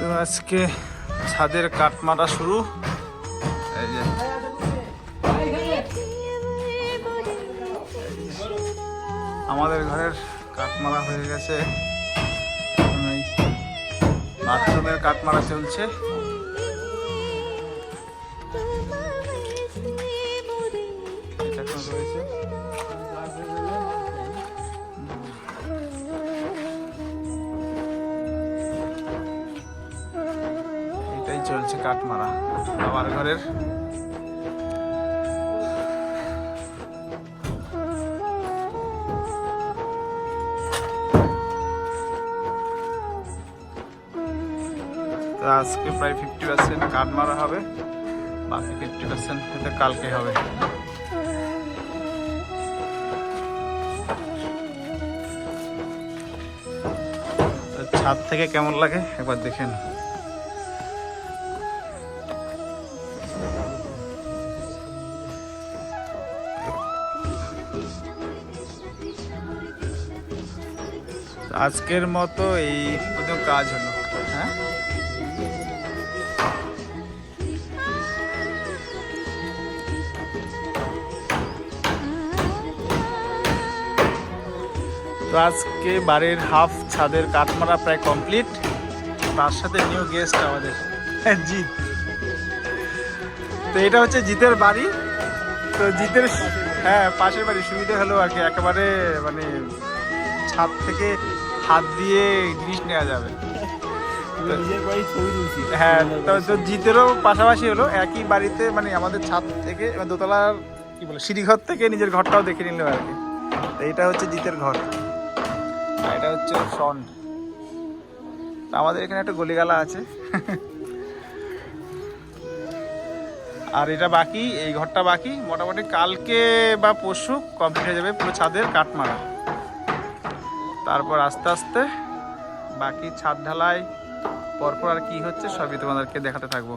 তো আজকে ছাদের কাঠ মারা শুরু। এই যে। আমাদের ঘরের কাঠ মারা হয়ে গেছে। বাথরুমের কাঠ মারা চলছে রয়েছে। চলছে কাঠ মারা আমার ঘরের আজকে প্রায় ফিফটি পার্সেন্ট কাঠ মারা হবে। বাকি ফিফটি পার্সেন্ট কালকে হবে। ছাদ থেকে কেমন লাগে? একবার দেখেন আজকের মতো এই পর্যন্ত কাজ হলো। হ্যাঁ? তো আজকে বাড়ির হাফ ছাদের কাঠমারা প্রায় কমপ্লিট। তার সাথে নিউ গেস্ট আমাদের। হ্যাঁ, জিৎ। তো এটা হচ্ছে জিতের বাড়ি। তো জিতের হ্যাঁ পাশের বাড়ি। সুবিধা হলো আর কি একেবারে মানে ছাদ থেকে হাত দিয়ে জিনিস নেওয়া যাবে। হ্যাঁ তো জিতেরও পাশাপাশি হলো একই বাড়িতে মানে আমাদের ছাদ থেকে মানে দোতলার কি বলে সিঁড়িঘর থেকে নিজের ঘরটাও দেখে নিল আর কি। তো এটা হচ্ছে জিতের ঘর। আর এটা হচ্ছে তো আমাদের এখানে একটা গলিগালা আছে। আর এটা বাকি এই ঘরটা বাকি। মোটামুটি কালকে বা পরশু কমপ্লিট হয়ে যাবে পুরো ছাদের কাঠ মারা তারপর আস্তে আস্তে বাকি ছাদ ঢালাই পরপর আর কি হচ্ছে সবই তোমাদেরকে দেখাতে থাকব।